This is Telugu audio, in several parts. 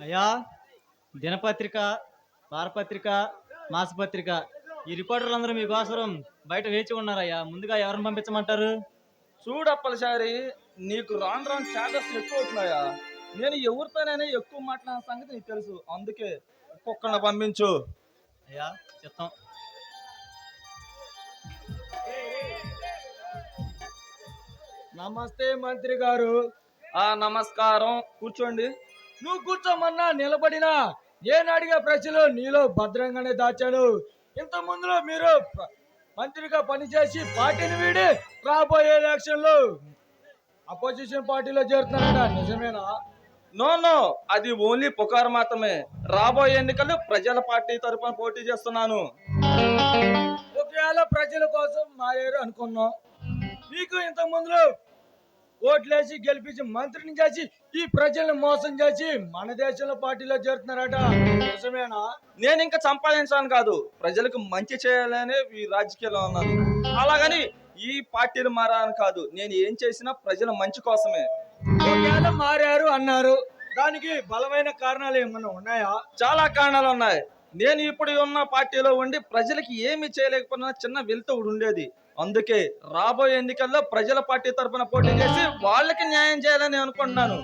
అయ్యా దినపత్రిక వారపత్రిక మాసపత్రిక ఈ రిపోర్టర్లందరూ మీకోసం బయట వేచి ఉన్నారయ్యా. ముందుగా ఎవరిని పంపించమంటారు? చూడప్పలసారి నీకు రాను రాను చార్జెస్ ఎక్కువ అవుతున్నాయా? నేను ఎవరితోనైనా ఎక్కువ మాట్లాడిన సంగతి నీకు తెలుసు. అందుకే ఒక్కొక్కరిని పంపించు. అయ్యా చిత్తం నమస్తే మంత్రి గారు. ఆ నమస్కారం. కూర్చోండి. నువ్వు కూర్చోమన్నా నిలబడినా. నేను అడిగే ప్రశ్నలు నీలో భద్రంగానే దాచాను. ఇంత ముందులో మీరు మంత్రిగా పనిచేసి పార్టీని వీడి రాబోయే ఎలక్షన్లో అపోజిషన్ పార్టీలో చేరుతున్నారట. నిజమేనా? No no. అది ఓన్లీ పుకారు మాత్రమే. రాబోయే ఎన్నికలు ప్రజల పార్టీ తరపున పోటీ చేస్తున్నాను. ఒకవేళ ప్రజల కోసం మారారు అనుకున్నాం. మీకు ఇంత ముందులో ఓట్లేసి గెలిపించి మంత్రిని చేసి ఈ ప్రజల్ని మోసం చేసి మన దేశంలో పార్టీలో చేరుతున్నారట. నిజమేనా? నేను ఇంకా సంపాదించాను కాదు. ప్రజలకు మంచి చేయాలనే ఈ రాజకీయాల్లో ఉన్నాను. అలాగని ఈ పార్టీలు మారాను కాదు. నేను ఏం చేసినా ప్రజల మంచి కోసమే. ఒకవేళ మారారు అన్నారు. దానికి బలమైన కారణాలు ఏమన్నా ఉన్నాయా? చాలా కారణాలు ఉన్నాయి. నేను ఇప్పుడు ఉన్న పార్టీలో ఉండి ప్రజలకి ఏమి చేయలేకపోయినా చిన్న వెలుతుడు ఉండేది. అందుకే రాబోయే ఎన్నికల్లో ప్రజల పార్టీ తరపున పోటీ చేసి వాళ్ళకి న్యాయం చేయాలని అనుకుంటున్నాను.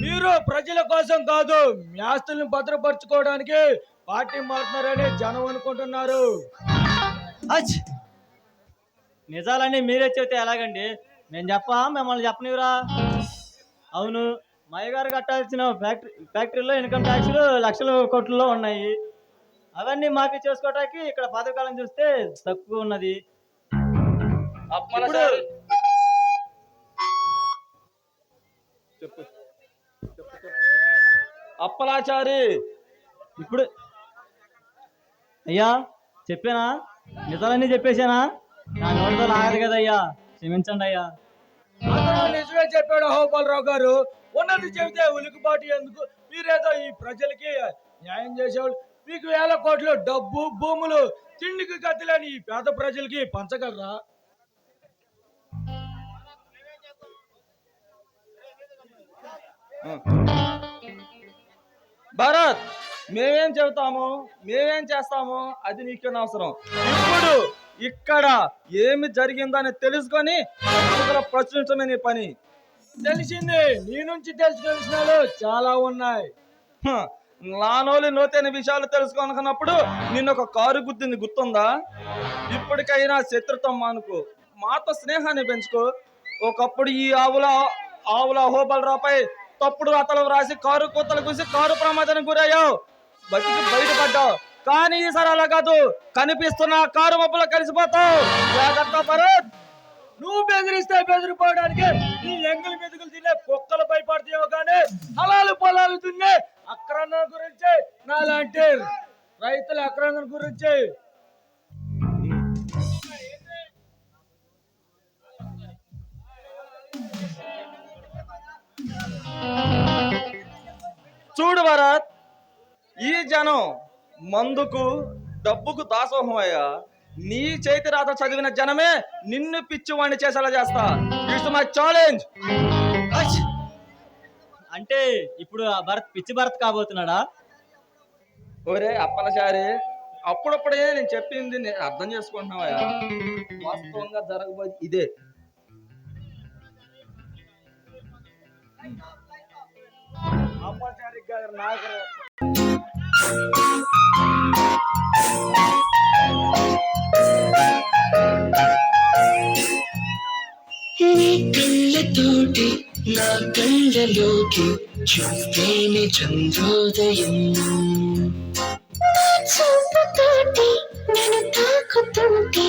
మీరు ప్రజల కోసం కాదు న్యాస్తుల్ని భద్రపరచుకోవడానికి పార్టీ మారుతున్నారని జనం అనుకుంటున్నారు. అచ్! నిజాలన్నీ మీరే చెబితే ఎలాగండి? మేము చెప్పా మిమ్మల్ని చెప్పనివరా అవును మయ్య కట్టాల్సిన ఫ్యాక్టరీ ఫ్యాక్టరీలో ఇన్కమ్ ట్యాక్స్లు లక్షల కోట్లలో ఉన్నాయి. అవన్నీ మాఫీ చేసుకోవటానికి ఇక్కడ పథకాలను చూస్తే తక్కువ ఉన్నది. చెప్పు. అప్పలాచారి. ఇప్పుడు అయ్యా చెప్పానా? నిజాలన్నీ చెప్పేశానా నా నోటితో లాగదు కదయ్యా. క్షమించండి అయ్యా. నిజమే చెప్పాడు హోపాలరావు గారు. ఉన్నది చెబితే ఉలికిపాటు ఎందుకు? మీరేదో ఈ ప్రజలకి న్యాయం చేసేవాళ్ళు. మీకు వేల కోట్లు డబ్బు భూములు తిండికి గతిలేని ఈ పేద ప్రజలకి పంచగలరా? భరత్ మేమేం చెబుతాము? మేమేం చేస్తాము? అది నీకేం అవసరం. ఇప్పుడు ఇక్కడ ఏమి జరిగిందని తెలుసుకొని ప్రజల నీ పని. తెలిసింది. నీ నుంచి తెలుసుకోవాల్సిన చాలా ఉన్నాయి. హ, నానోలి లోతైన విషయాలు తెలుసుకోనుకున్నప్పుడు నిన్న ఒక కారు గుద్దింది. గుర్తుందా? ఇప్పటికైనా శత్రుత్వం మానుకో. మాతో స్నేహాన్ని పెంచుకో. ఒకప్పుడు ఈ ఆవుల ఆవుల హోబలరాపై తప్పుడు అతలు రాసి కారు కోతలు కూసి కారు ప్రమాదానికి గురయ్యావు. బతికి బయటపడ్డావు. కానీ ఈసారి అలా కాదు. కనిపిస్తున్న కారు మబ్బులో కలిసిపోతావు. జాగ్రత్త భరత్. నువ్వు బెదిరిస్తే బెదిరిపోవడానికి నీ ఎంగిలి మెతుకులు తినే కుక్కలు భయపడతాయో కానీ హలాలు పొలాలు తిన్నే అక్రమణ గురించి నాలాంటి రైతుల అక్రమణ గురించి. జనం మందుకు డబ్బుకు దాసోహమయ్యా నీ చేతి రాత చదివిన జనమే నిన్ను పిచ్చివాణ్ణి చేసేలా చేస్తా. It's my challenge! అంటే ఇప్పుడు ఆ భరత్ పిచ్చి భరత్ కాబోతున్నాడా? ఒరే అప్పలచారి అప్పుడప్పుడే నేను చెప్పింది నేను అర్థం చేసుకుంటున్నావయ్యా. వాస్తవంగా జరగబోయే ఇదే. అమ్మాచారి గారు నాకు కళ్ళతోటి నా కళ్ళలోకి చూస్తేనే చంద్రోదయం. చూపుతోటి నన్ను తాకుతుంటే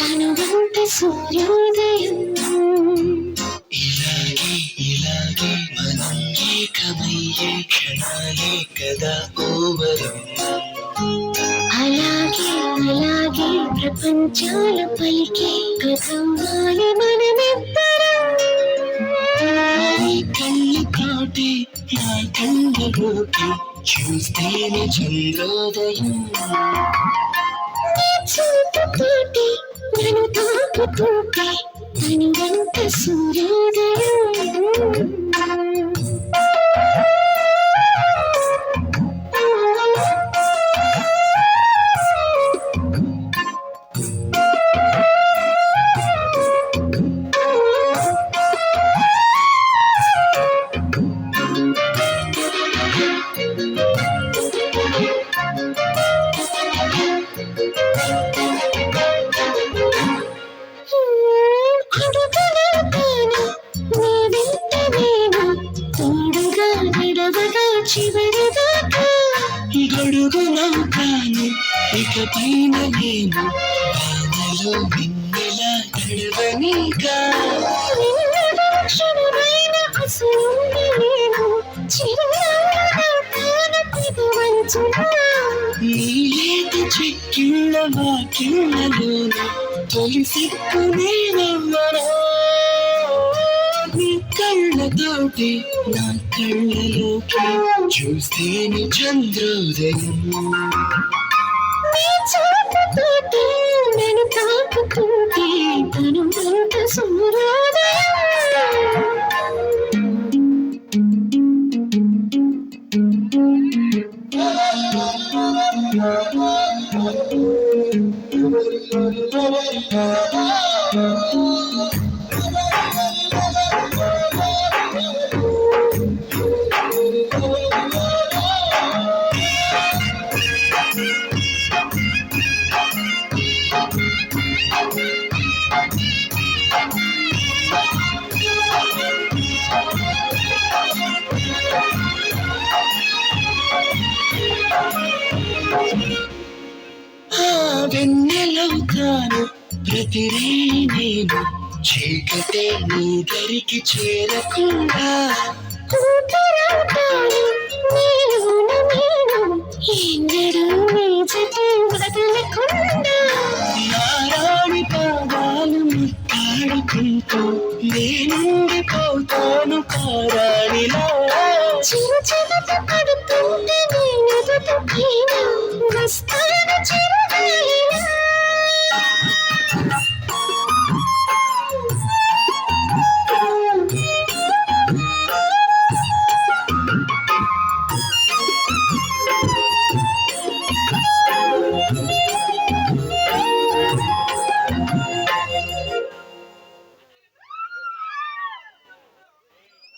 తను వెంట సూర్యోదయం. ఇలాగే ఇలాగే మనం ఏకమయ్యే క్షణాలే కదా. అలాగే అలాగే ప్రపంచాల పలికే గతంగాలి మనమిద్దరం నీ కళ్ళతోటి నా కళ్ళలోకి చూస్తేనే చంద్రోదయం చూపుతోటి నన్ను తాకుతుంటే తను సూర్యోదయం. గొడుగు నౌకాను ఇక పైన నేను వానలో నిన్నెలా తడవనిగా క్షణమైన అసలుంది నేను చిరునవ్వుగా తాన పెదవంచునా నీలేత చెక్కిళ్ళ వాకిళ్ళలోన తొలి సిక్కు నీ కళ్ళతోటి నా కళ్ళలోకి చూస్తేనే చంద్రోదయం. నీ తను అంత సూర్యోదయం వెన్నెలవుతాను ప్రతిరే నేను. చీకటే నీ దరికి చేరకుండా. చిరు చిరుత పడుతుంటే నేను ఎదుట పైన వస్తాను చిరు